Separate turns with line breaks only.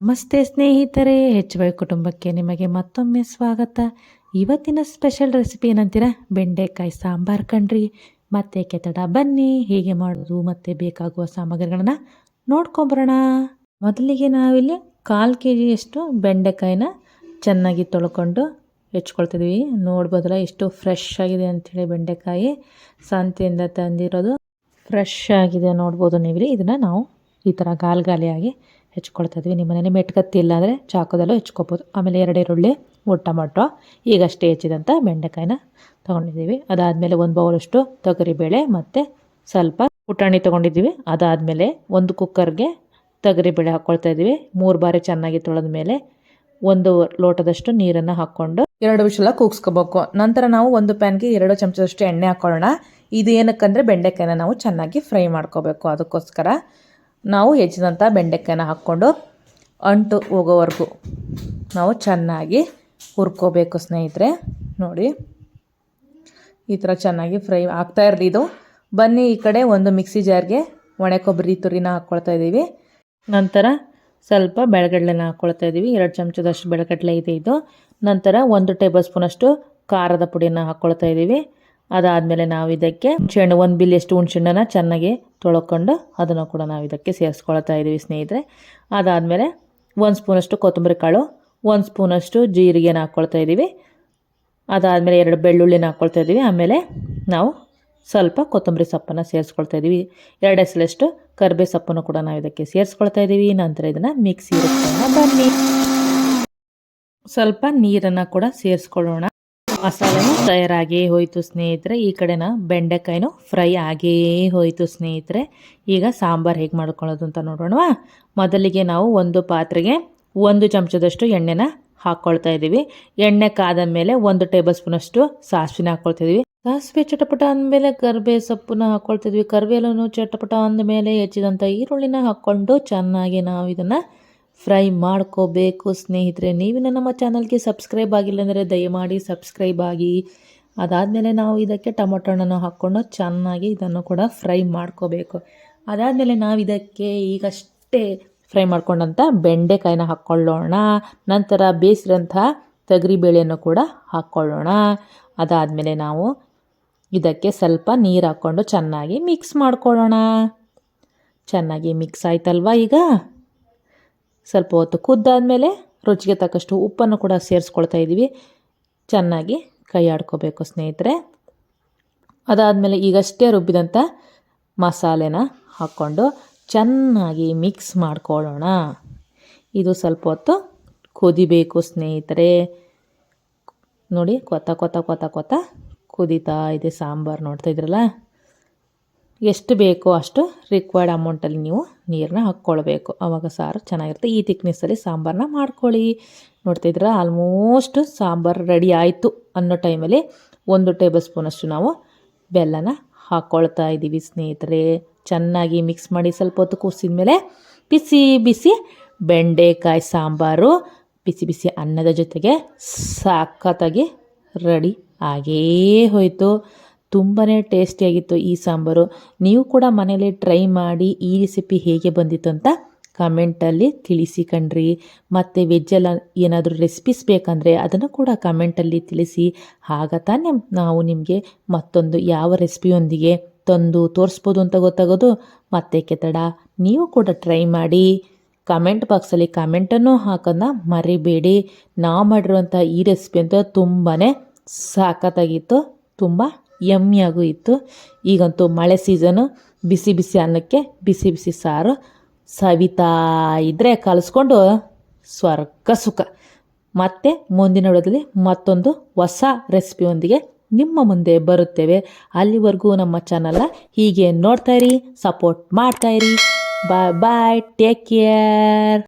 ನಮಸ್ತೆ ಸ್ನೇಹಿತರೆ ಹೆಚ್ ವೈ ಕುಟುಂಬಕ್ಕೆ ನಿಮಗೆ ಮತ್ತೊಮ್ಮೆ ಸ್ವಾಗತ. ಇವತ್ತಿನ ಸ್ಪೆಷಲ್ ರೆಸಿಪಿ ಏನಂತೀರಾ? ಬೆಂಡೆಕಾಯಿ ಸಾಂಬಾರು ಕಣ್ರಿ. ಮತ್ತೆ ಕೆತ್ತಡ ಬನ್ನಿ, ಹೀಗೆ ಮಾಡೋದು ಮತ್ತು ಬೇಕಾಗುವ ಸಾಮಗ್ರಿಗಳನ್ನ ನೋಡ್ಕೊಂಬರೋಣ. ಮೊದಲಿಗೆ ನಾವಿಲ್ಲಿ ಕಾಲು ಕೆ ಜಿಯಷ್ಟು ಬೆಂಡೆಕಾಯಿನ ಚೆನ್ನಾಗಿ ತೊಳ್ಕೊಂಡು ಹೆಚ್ಕೊಳ್ತಿದ್ವಿ. ನೋಡ್ಬೋದಲ್ಲ ಎಷ್ಟು ಫ್ರೆಶ್ ಆಗಿದೆ ಅಂಥೇಳಿ ಬೆಂಡೆಕಾಯಿ ಸಂತೆಯಿಂದ ತಂದಿರೋದು ಫ್ರೆಶ್ ಆಗಿದೆ ನೋಡ್ಬೋದು ನೀವು ಇದನ್ನು ನಾವು ಈ ಥರ ಗಾಲ್ ಗಾಲಿಯಾಗಿ ಹೆಚ್ಕೊಳ್ತಾ ಇದ್ವಿ. ನಿಮ್ಮ ಮನೇಲಿ ಮೆಟ್ಕತ್ತಿ ಇಲ್ಲ ಅಂದರೆ ಚಾಕುದಲ್ಲೂ ಹೆಚ್ಕೊಬೋದು. ಆಮೇಲೆ ಎರಡು ಈರುಳ್ಳಿ ಒಂದು ಟೊಮಟೊ ಈಗಷ್ಟೇ ಹೆಚ್ಚಿದಂಥ ಬೆಂಡೆಕಾಯಿನ ತೊಗೊಂಡಿದ್ದೀವಿ. ಅದಾದಮೇಲೆ ಒಂದು ಬೌಲಷ್ಟು ತೊಗರಿಬೇಳೆ ಮತ್ತು ಸ್ವಲ್ಪ ಪುಟಾಣಿ ತೊಗೊಂಡಿದ್ದೀವಿ. ಅದಾದಮೇಲೆ ಒಂದು ಕುಕ್ಕರ್ಗೆ ತೊಗರಿಬೇಳೆ ಹಾಕ್ಕೊಳ್ತಾ ಇದ್ದೀವಿ. ಮೂರು ಬಾರಿ ಚೆನ್ನಾಗಿ ತೊಳೆದ ಮೇಲೆ ಒಂದು ಲೋಟದಷ್ಟು ನೀರನ್ನು ಹಾಕ್ಕೊಂಡು ಎರಡು ವಿಷಲ ಕೂಗಿಸ್ಕೋಬೇಕು. ನಂತರ ನಾವು ಒಂದು ಪ್ಯಾನ್ಗೆ ಎರಡು ಚಮಚದಷ್ಟು ಎಣ್ಣೆ ಹಾಕ್ಕೊಳ್ಳೋಣ ಇದು ಏನಕ್ಕಂದರೆ ಬೆಂಡೆಕಾಯಿನ ನಾವು ಚೆನ್ನಾಗಿ ಫ್ರೈ ಮಾಡ್ಕೋಬೇಕು. ಅದಕ್ಕೋಸ್ಕರ ನಾವು ಹೆಚ್ಚಿದಂಥ ಬೆಂಡೆಕಾಯನ್ನ ಹಾಕ್ಕೊಂಡು ಅಂಟು ಹೋಗೋವರೆಗೂ ನಾವು ಚೆನ್ನಾಗಿ ಹುರ್ಕೋಬೇಕು ಸ್ನೇಹಿತರೆ. ನೋಡಿ, ಈ ಥರ ಚೆನ್ನಾಗಿ ಫ್ರೈ ಆಗ್ತಾ ಇರಲಿ ಇದು. ಬನ್ನಿ, ಈ ಕಡೆ ಒಂದು ಮಿಕ್ಸಿ ಜಾರ್ಗೆ ಒಣೆ ಕೊಬ್ಬರಿ ತುರಿನ ಹಾಕ್ಕೊಳ್ತಾ ಇದ್ದೀವಿ ನಂತರ ಸ್ವಲ್ಪ ಬೆಳಗಡ್ಲೆನ ಹಾಕ್ಕೊಳ್ತಾ ಇದ್ದೀವಿ ಎರಡು ಚಮಚದಷ್ಟು ಬೆಳಗಡ್ಲೆ ಇದೆ ಇದು. ನಂತರ ಒಂದು ಟೇಬಲ್ ಸ್ಪೂನಷ್ಟು ಖಾರದ ಪುಡಿನ ಹಾಕ್ಕೊಳ್ತಾ ಇದ್ದೀವಿ ಅದಾದಮೇಲೆ ನಾವು ಇದಕ್ಕೆ ಹುಣಸೆಹಣ್ಣು, ಒಂದು ಬಿಲ್ಲಿಯಷ್ಟು ಹುಣಸೆಹಣ್ಣನ್ನು ಚೆನ್ನಾಗಿ ತೊಳ್ಕೊಂಡು ಅದನ್ನು ಕೂಡ ನಾವು ಇದಕ್ಕೆ ಸೇರಿಸ್ಕೊಳ್ತಾ ಇದ್ದೀವಿ ಸ್ನೇಹಿತರೆ. ಅದಾದಮೇಲೆ ಒಂದು ಸ್ಪೂನಷ್ಟು ಕೊತ್ತಂಬರಿ ಕಾಳು, ಒಂದು ಸ್ಪೂನಷ್ಟು ಜೀರಿಗೆನ ಹಾಕ್ಕೊಳ್ತಾ ಇದ್ದೀವಿ ಅದಾದಮೇಲೆ ಎರಡು ಬೆಳ್ಳುಳ್ಳಿನ ಹಾಕ್ಕೊಳ್ತಾ ಇದ್ದೀವಿ ಆಮೇಲೆ ನಾವು ಸ್ವಲ್ಪ ಕೊತ್ತಂಬರಿ ಸೊಪ್ಪನ್ನು ಸೇರಿಸ್ಕೊಳ್ತಾ ಇದ್ದೀವಿ ಎರಡು ಎಸಲಷ್ಟು ಕರ್ಬೇ ಸೊಪ್ಪನ್ನು ಕೂಡ ನಾವು ಇದಕ್ಕೆ ಸೇರಿಸ್ಕೊಳ್ತಾ ಇದ್ದೀವಿ ನಂತರ ಇದನ್ನು ಮಿಕ್ಸಿ ಬನ್ನಿ. ಸ್ವಲ್ಪ ನೀರನ್ನು ಕೂಡ ಸೇರಿಸ್ಕೊಳ್ಳೋಣ. ಮಸಾಲೆನೂ ತಯಾರಾಗೇ ಹೋಯಿತು ಸ್ನೇಹಿತರೆ. ಈ ಕಡೆನ ಬೆಂಡೆಕಾಯಿನೂ ಫ್ರೈ ಆಗೇ ಹೋಯಿತು ಸ್ನೇಹಿತರೆ. ಈಗ ಸಾಂಬಾರು ಹೇಗೆ ಮಾಡ್ಕೊಳ್ಳೋದು ಅಂತ ನೋಡೋಣವಾ. ಮೊದಲಿಗೆ ನಾವು ಒಂದು ಪಾತ್ರೆಗೆ ಒಂದು ಚಮಚದಷ್ಟು ಎಣ್ಣೆನ ಹಾಕ್ಕೊಳ್ತಾ ಇದ್ದೀವಿ. ಎಣ್ಣೆ ಕಾದ ಮೇಲೆ ಒಂದು ಟೇಬಲ್ ಸ್ಪೂನಷ್ಟು ಸಾಸಿವೆನ ಹಾಕ್ಕೊಳ್ತಾ ಇದ್ದೀವಿ. ಸಾಸಿವೆ ಚಟಪಟ ಅಂದಮೇಲೆ ಕರ್ಬೇ ಸೊಪ್ಪನ್ನ ಹಾಕ್ಕೊಳ್ತಿದ್ವಿ ಕರ್ಬೇಲೂ ಚಟಪಟ ಅಂದಮೇಲೆ ಹೆಚ್ಚಿದಂಥ ಈರುಳ್ಳಿನ ಹಾಕ್ಕೊಂಡು ಚೆನ್ನಾಗಿ ನಾವು ಇದನ್ನು ಫ್ರೈ ಮಾಡ್ಕೋಬೇಕು. ಸ್ನೇಹಿತರೆ, ನೀವು ನಮ್ಮ ಚಾನಲ್ಗೆ ಸಬ್ಸ್ಕ್ರೈಬ್ ಆಗಿಲ್ಲ ಅಂದರೆ ದಯಮಾಡಿ ಸಬ್ಸ್ಕ್ರೈಬ್ ಆಗಿ. ಅದಾದಮೇಲೆ ನಾವು ಇದಕ್ಕೆ ಟೊಮೊಟೊ ಹಣ್ಣನ್ನು ಹಾಕ್ಕೊಂಡು ಚೆನ್ನಾಗಿ ಇದನ್ನು ಕೂಡ ಫ್ರೈ ಮಾಡ್ಕೋಬೇಕು. ಅದಾದಮೇಲೆ ನಾವು ಇದಕ್ಕೆ ಈಗಷ್ಟೇ ಫ್ರೈ ಮಾಡ್ಕೊಂಡಂಥ ಬೆಂಡೆಕಾಯಿನ ಹಾಕ್ಕೊಳ್ಳೋಣ ನಂತರ ಬೇಯಿಸಿರೋಂಥ ತೊಗರಿಬೇಳೆಯನ್ನು ಕೂಡ ಹಾಕ್ಕೊಳ್ಳೋಣ ಅದಾದಮೇಲೆ ನಾವು ಇದಕ್ಕೆ ಸ್ವಲ್ಪ ನೀರು ಹಾಕ್ಕೊಂಡು ಚೆನ್ನಾಗಿ ಮಿಕ್ಸ್ ಮಾಡ್ಕೊಳ್ಳೋಣ. ಚೆನ್ನಾಗಿ ಮಿಕ್ಸ್ ಆಯ್ತಲ್ವಾ ಈಗ? ಸ್ವಲ್ಪ ಹೊತ್ತು ಕುದ್ದಾದಮೇಲೆ ರುಚಿಗೆ ತಕ್ಕಷ್ಟು ಉಪ್ಪನ್ನು ಕೂಡ ಸೇರಿಸ್ಕೊಳ್ತಾ ಇದ್ದೀವಿ. ಚೆನ್ನಾಗಿ ಕೈ ಆಡ್ಕೋಬೇಕು ಸ್ನೇಹಿತರೆ. ಅದಾದಮೇಲೆ ಈಗಷ್ಟೇ ರುಬ್ಬಿದಂಥ ಮಸಾಲೆನ ಹಾಕ್ಕೊಂಡು ಚೆನ್ನಾಗಿ ಮಿಕ್ಸ್ ಮಾಡ್ಕೊಳ್ಳೋಣ. ಇದು ಸ್ವಲ್ಪ ಹೊತ್ತು ಕುದಿಬೇಕು ಸ್ನೇಹಿತರೆ. ನೋಡಿ ಕೊತ್ತ ಕೊತ್ತ ಕೊತ್ತ ಕೊತ್ತ ಕುದೀತಾ ಇದೆ ಸಾಂಬಾರು ನೋಡ್ತಾ ಇದ್ರಲ್ಲ? ಎಷ್ಟು ಬೇಕೋ ಅಷ್ಟು ರಿಕ್ವೈರ್ಡ್ ಅಮೌಂಟಲ್ಲಿ ನೀವು ನೀರನ್ನ ಹಾಕ್ಕೊಳ್ಬೇಕು. ಆವಾಗ ಸಾರು ಚೆನ್ನಾಗಿರುತ್ತೆ. ಈ ತಿಕ್ನೆಸ್ಸಲ್ಲಿ ಸಾಂಬಾರನ್ನ ಮಾಡ್ಕೊಳ್ಳಿ. ನೋಡ್ತಿದ್ರ ಆಲ್ಮೋಸ್ಟ್ ಸಾಂಬಾರು ರೆಡಿ ಆಯಿತು ಅನ್ನೋ ಟೈಮಲ್ಲಿ ಒಂದು ಟೇಬಲ್ ಸ್ಪೂನಷ್ಟು ನಾವು ಬೆಲ್ಲನ ಹಾಕ್ಕೊಳ್ತಾ ಇದ್ದೀವಿ ಸ್ನೇಹಿತರೆ. ಚೆನ್ನಾಗಿ ಮಿಕ್ಸ್ ಮಾಡಿ ಸ್ವಲ್ಪ ಹೊತ್ತು ಕೂಸಿದ ಮೇಲೆ ಬಿಸಿ ಬಿಸಿ ಬೆಂಡೆಕಾಯಿ ಸಾಂಬಾರು, ಬಿಸಿ ಬಿಸಿ ಅನ್ನದ ಜೊತೆಗೆ ಸಾಕತ್ತಾಗಿ ರೆಡಿ ಆಗೇ ಹೋಯಿತು. ತುಂಬಾ ಟೇಸ್ಟಿಯಾಗಿತ್ತು ಈ ಸಾಂಬಾರು. ನೀವು ಕೂಡ ಮನೇಲಿ ಟ್ರೈ ಮಾಡಿ ಈ ರೆಸಿಪಿ ಹೇಗೆ ಬಂದಿತ್ತು ಅಂತ ಕಮೆಂಟಲ್ಲಿ ತಿಳಿಸಿ ಕಣ್ರಿ. ಮತ್ತು ವೆಜ್ಜೆಲ್ಲ ಏನಾದರೂ ರೆಸಿಪೀಸ್ ಬೇಕಂದರೆ ಅದನ್ನು ಕೂಡ ಕಮೆಂಟಲ್ಲಿ ತಿಳಿಸಿ. ಆಗ ತಾನೇ ನಾವು ನಿಮಗೆ ಮತ್ತೊಂದು ಯಾವ ರೆಸಿಪಿಯೊಂದಿಗೆ ತಂದು ತೋರಿಸ್ಬೋದು ಅಂತ ಗೊತ್ತಾಗೋದು. ಮತ್ತೆ ಕೆತ್ತಡ, ನೀವು ಕೂಡ ಟ್ರೈ ಮಾಡಿ. ಕಮೆಂಟ್ ಬಾಕ್ಸಲ್ಲಿ ಕಮೆಂಟನ್ನು ಹಾಕೋದನ್ನ ಮರಿಬೇಡಿ. ನಾವು ಮಾಡಿರುವಂಥ ಈ ರೆಸಿಪಿ ಅಂತ ತುಂಬಾ ಸಾಕತ್ತಾಗಿತ್ತು. ತುಂಬ ಯಮ್ಮಿಯಾಗೂ ಇತ್ತು. ಈಗಂತೂ ಮಳೆ ಸೀಸನು. ಬಿಸಿ ಬಿಸಿ ಅನ್ನಕ್ಕೆ ಬಿಸಿ ಬಿಸಿ ಸಾರು. ಸವಿತಾ ಇದ್ದರೆ ಕಲಿಸ್ಕೊಂಡು ಸ್ವರ್ಗ ಸುಖ. ಮತ್ತೆ ಮುಂದಿನ ವಿಡಿಯೋದಲ್ಲಿ ಮತ್ತೊಂದು ಹೊಸ ರೆಸಿಪಿಯೊಂದಿಗೆ ನಿಮ್ಮ ಮುಂದೆ ಬರುತ್ತೇವೆ. ಅಲ್ಲಿವರೆಗೂ ನಮ್ಮ ಚಾನಲ್ನ ಹೀಗೆ ನೋಡ್ತಾ ಇರಿ ಸಪೋರ್ಟ್ ಮಾಡ್ತಾ ಇರಿ. ಬಾಯ್ ಬಾಯ್ ಟೇಕ್ ಕೇರ್